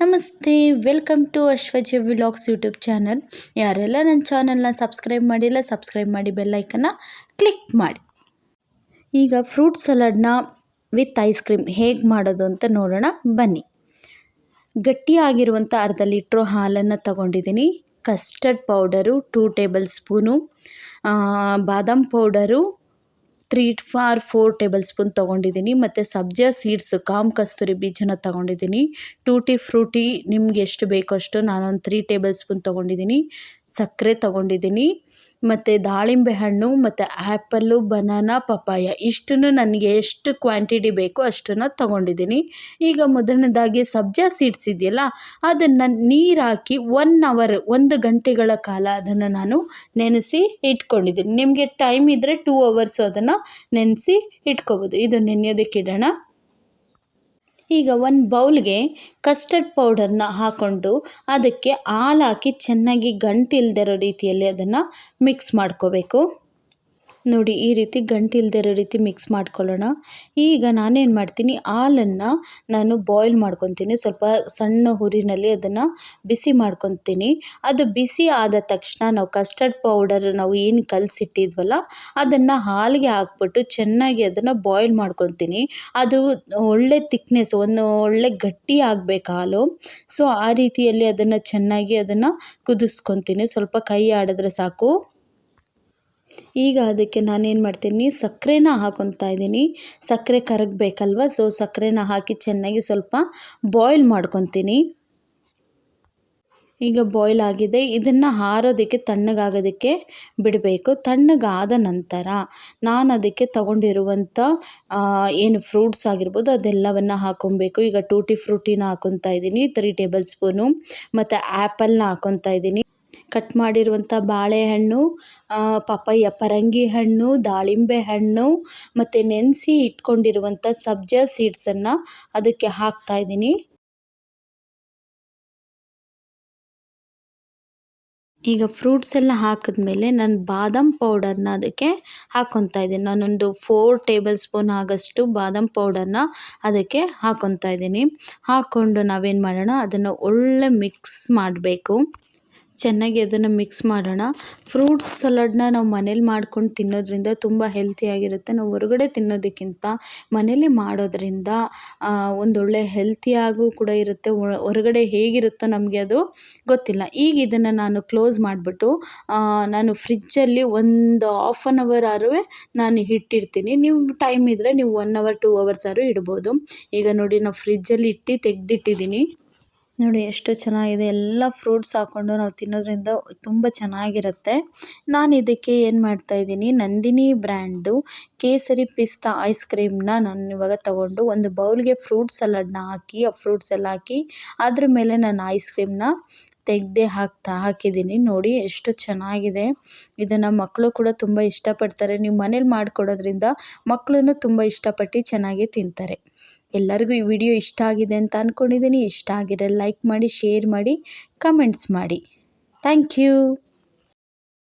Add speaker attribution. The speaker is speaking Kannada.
Speaker 1: ನಮಸ್ತೆ welcome to Ashwaja vlogs YouTube channel ಯಾರೆಲ್ಲ ನನ್ನ ಚಾನಲ್ನ ಸಬ್ಸ್ಕ್ರೈಬ್ ಮಾಡಿಲ್ಲ ಸಬ್ಸ್ಕ್ರೈಬ್ ಮಾಡಿ ಬೆಲ್ಲೈಕನ್ನ ಕ್ಲಿಕ್ ಮಾಡಿ. ಈಗ ಫ್ರೂಟ್ ಸಲಾಡ್ನ ವಿತ್ ಐಸ್ ಕ್ರೀಮ್ ಹೇಗೆ ಮಾಡೋದು ಅಂತ ನೋಡೋಣ, ಬನ್ನಿ. ಗಟ್ಟಿಯಾಗಿರುವಂಥ ಅರ್ಧ ಲೀಟ್ರು ಹಾಲನ್ನು ತಗೊಂಡಿದ್ದೀನಿ. Custard powder two tablespoon badam powder three for four tablespoon ತೊಗೊಂಡಿದ್ದೀನಿ. ಮತ್ತು ಸಬ್ಜಾ ಸೀಡ್ಸ್ ಕಾಮ್ ಕಸ್ತೂರಿ ಬೀಜನ ತೊಗೊಂಡಿದ್ದೀನಿ. ಟೂಟಿ ಫ್ರೂಟಿ ನಿಮ್ಗೆ ಎಷ್ಟು ಬೇಕೋ ಅಷ್ಟು ನಾನೊಂದು ತ್ರೀ ಟೇಬಲ್ ಸ್ಪೂನ್ ತೊಗೊಂಡಿದ್ದೀನಿ. ಸಕ್ಕರೆ ತೊಗೊಂಡಿದ್ದೀನಿ. ಮತ್ತು ದಾಳಿಂಬೆ ಹಣ್ಣು, ಮತ್ತು ಆ್ಯಪಲ್ಲು ಬನಾನಾ, ಪಪ್ಪಾಯ. ಇಷ್ಟನ್ನು ನನಗೆ ಎಷ್ಟು ಕ್ವಾಂಟಿಟಿ ಬೇಕೋ ಅಷ್ಟನ್ನು ತೊಗೊಂಡಿದ್ದೀನಿ. ಈಗ ಮೊದಲನೇದಾಗಿ ಸಬ್ಜಾ ಸೀಡ್ಸ್ ಇದೆಯಲ್ಲ, ಅದನ್ನು ನೀರು ಹಾಕಿ ಒನ್ ಅವರ್ ಒಂದು ಗಂಟೆಗಳ ಕಾಲ ಅದನ್ನು ನಾನು ನೆನೆಸಿ ಇಟ್ಕೊಂಡಿದ್ದೀನಿ. ನಿಮಗೆ ಟೈಮ್ ಇದ್ದರೆ ಟೂ ಅವರ್ಸು ಅದನ್ನು ನೆನೆಸಿ ಇಟ್ಕೋಬೋದು. ಇದು ನೆನೆಯೋದಕ್ಕೆ ಇಡೋಣ. ಈಗ ಒಂದು ಬೌಲ್ಗೆ ಕಸ್ಟರ್ಡ್ ಪೌಡರ್ನ ಹಾಕ್ಕೊಂಡು ಅದಕ್ಕೆ ಹಾಲು ಹಾಕಿ ಚೆನ್ನಾಗಿ ಗಂಟಿಲ್ದಿರೋ ರೀತಿಯಲ್ಲಿ ಅದನ್ನು ಮಿಕ್ಸ್ ಮಾಡ್ಕೋಬೇಕು. ನೋಡಿ ಈ ರೀತಿ ಗಂಟಿಲ್ದಿರೋ ರೀತಿ ಮಿಕ್ಸ್ ಮಾಡ್ಕೊಳ್ಳೋಣ. ಈಗ ನಾನೇನು ಮಾಡ್ತೀನಿ, ಹಾಲನ್ನು ನಾನು ಬಾಯ್ಲ್ ಮಾಡ್ಕೊತೀನಿ. ಸ್ವಲ್ಪ ಸಣ್ಣ ಹುರಿನಲ್ಲಿ ಅದನ್ನು ಬಿಸಿ ಮಾಡ್ಕೊತೀನಿ. ಅದು ಬಿಸಿ ಆದ ತಕ್ಷಣ ನಾವು ಕಸ್ಟರ್ಡ್ ಪೌಡರ್ ನಾವು ಏನು ಕಲಸಿಟ್ಟಿದ್ವಲ್ಲ, ಅದನ್ನು ಹಾಲಿಗೆ ಹಾಕ್ಬಿಟ್ಟು ಚೆನ್ನಾಗಿ ಅದನ್ನು ಬಾಯ್ಲ್ ಮಾಡ್ಕೊತೀನಿ. ಅದು ಒಳ್ಳೆ ತಿಕ್ನೆಸ್ ಒಂದು ಒಳ್ಳೆ ಗಟ್ಟಿ ಆಗಬೇಕು ಹಾಲು. ಸೊ ಆ ರೀತಿಯಲ್ಲಿ ಅದನ್ನು ಚೆನ್ನಾಗಿ ಅದನ್ನು ಕುದಿಸ್ಕೊತೀನಿ. ಸ್ವಲ್ಪ ಕೈ ಆಡಿದ್ರೆ ಸಾಕು. ಈಗ ಅದಕ್ಕೆ ನಾನೇನು ಮಾಡ್ತೀನಿ, ಸಕ್ಕರೆನ ಹಾಕೊತಾ ಇದ್ದೀನಿ. ಸಕ್ಕರೆ ಕರಗಬೇಕಲ್ವ ಸೊ ಸಕ್ಕರೆನ ಹಾಕಿ ಚೆನ್ನಾಗಿ ಸ್ವಲ್ಪ ಬಾಯ್ಲ್ ಮಾಡ್ಕೊತೀನಿ. ಈಗ ಬಾಯ್ಲ್ ಆಗಿದೆ, ಇದನ್ನು ಹಾರೋದಕ್ಕೆ ತಣ್ಣಗಾಗೋದಕ್ಕೆ ಬಿಡಬೇಕು. ತಣ್ಣಗಾದ ನಂತರ ನಾನು ಅದಕ್ಕೆ ತಗೊಂಡಿರುವಂಥ ಏನು ಫ್ರೂಟ್ಸ್ ಆಗಿರ್ಬೋದು, ಅದೆಲ್ಲವನ್ನು ಹಾಕೊಬೇಕು ಈಗ ಟೂಟಿ ಫ್ರೂಟಿನ ಹಾಕೊತಾ ಇದ್ದೀನಿ ತ್ರೀ ಟೇಬಲ್ ಸ್ಪೂನು ಮತ್ತು ಆ್ಯಪಲ್ನ ಹಾಕೊತಾ ಇದ್ದೀನಿ. ಕಟ್ ಮಾಡಿರುವಂಥ ಬಾಳೆಹಣ್ಣು ಪಪ್ಪಾಯ ಪರಂಗಿ ಹಣ್ಣು, ದಾಳಿಂಬೆ ಹಣ್ಣು ಮತ್ತು ನೆನೆಸಿ ಇಟ್ಕೊಂಡಿರುವಂಥ ಸಬ್ಜಾ ಸೀಡ್ಸನ್ನು ಅದಕ್ಕೆ ಹಾಕ್ತಾ ಇದ್ದೀನಿ. ಈಗ ಫ್ರೂಟ್ಸ್ ಎಲ್ಲ ಹಾಕಿದ್ಮೇಲೆ ನಾನು ಬಾದಾಮ್ ಪೌಡರ್ನ ಅದಕ್ಕೆ ಹಾಕೊತಾ ಇದ್ದೀನಿ. ನಾನೊಂದು ಫೋರ್ ಟೇಬಲ್ ಸ್ಪೂನ್ ಆಗಷ್ಟು ಬಾದಾಮ್ ಪೌಡರ್ನ ಅದಕ್ಕೆ ಹಾಕೊತಾ ಇದ್ದೀನಿ. ಹಾಕ್ಕೊಂಡು ನಾವೇನು ಮಾಡೋಣ, ಅದನ್ನು ಒಳ್ಳೆ ಮಿಕ್ಸ್ ಮಾಡಬೇಕು. ಚೆನ್ನಾಗಿ ಅದನ್ನು ಮಿಕ್ಸ್ ಮಾಡೋಣ. ಫ್ರೂಟ್ಸ್ ಸಲಾಡ್ನ ನಾವು ಮನೇಲಿ ಮಾಡ್ಕೊಂಡು ತಿನ್ನೋದ್ರಿಂದ ತುಂಬ ಹೆಲ್ತಿಯಾಗಿರುತ್ತೆ ನಾವು ಹೊರಗಡೆ ತಿನ್ನೋದಕ್ಕಿಂತ ಮನೇಲಿ ಮಾಡೋದ್ರಿಂದ ಒಂದೊಳ್ಳೆ ಹೆಲ್ತಿಯಾಗೂ ಕೂಡ ಇರುತ್ತೆ. ಹೊರಗಡೆ ಹೇಗಿರುತ್ತೋ ನಮಗೆ ಅದು ಗೊತ್ತಿಲ್ಲ. ಈಗ ಇದನ್ನು ನಾನು ಕ್ಲೋಸ್ ಮಾಡಿಬಿಟ್ಟು ನಾನು ಫ್ರಿಜ್ಜಲ್ಲಿ ಒಂದು ಹಾಫ್ ಆನ್ ಅವರ್ ಆದ್ರೂ ನಾನು ಇಟ್ಟಿರ್ತೀನಿ ನೀವು ಟೈಮ್ ಇದ್ದರೆ ನೀವು ಒನ್ ಅವರ್ ಟೂ ಅವರ್ಸ್ ಆದ್ರೂ ಇಡ್ಬೋದು. ಈಗ ನೋಡಿ ನಾವು ಫ್ರಿಜ್ಜಲ್ಲಿ ಇಟ್ಟು ತೆಗೆದಿಟ್ಟಿದ್ದೀನಿ ನೋಡಿ ಎಷ್ಟು ಚೆನ್ನಾಗಿದೆ. ಎಲ್ಲ ಫ್ರೂಟ್ಸ್ ಹಾಕ್ಕೊಂಡು ನಾವು ತಿನ್ನೋದ್ರಿಂದ ತುಂಬ ಚೆನ್ನಾಗಿರುತ್ತೆ. ನಾನು ಇದಕ್ಕೆ ಏನು ಮಾಡ್ತಾಯಿದ್ದೀನಿ ನಂದಿನಿ ಬ್ರ್ಯಾಂಡ್ದು ಕೇಸರಿ ಪಿಸ್ತಾ ಐಸ್ ಕ್ರೀಮ್ನ ನಾನು ಇವಾಗ ತೊಗೊಂಡು ಒಂದು ಬೌಲ್ಗೆ ಫ್ರೂಟ್ ಸಲಾಡ್ನ ಹಾಕಿ, ಆ ಫ್ರೂಟ್ಸ್ ಎಲ್ಲ ಹಾಕಿ, ಅದ್ರ ಮೇಲೆ ನಾನು ಐಸ್ ಕ್ರೀಮ್ನ ತೆಗೆದೇ ಹಾಕ್ತಾ ಹಾಕಿದ್ದೀನಿ. ನೋಡಿ ಎಷ್ಟು ಚೆನ್ನಾಗಿದೆ. ಇದನ್ನು ಮಕ್ಕಳು ಕೂಡ ತುಂಬ ಇಷ್ಟಪಡ್ತಾರೆ. ನೀವು ಮನೇಲಿ ಮಾಡಿಕೊಡೋದ್ರಿಂದ ಮಕ್ಕಳು ತುಂಬ ಇಷ್ಟಪಟ್ಟು ಚೆನ್ನಾಗಿ ತಿಂತಾರೆ. ಎಲ್ಲರಿಗೂ ಈ ವಿಡಿಯೋ ಇಷ್ಟ ಆಗಿದೆ ಅಂತ ಅಂದ್ಕೊಂಡಿದ್ದೀನಿ ಇಷ್ಟ ಆಗಿದೆ ಲೈಕ್ ಮಾಡಿ, ಶೇರ್ ಮಾಡಿ, ಕಮೆಂಟ್ಸ್ ಮಾಡಿ. Thank you.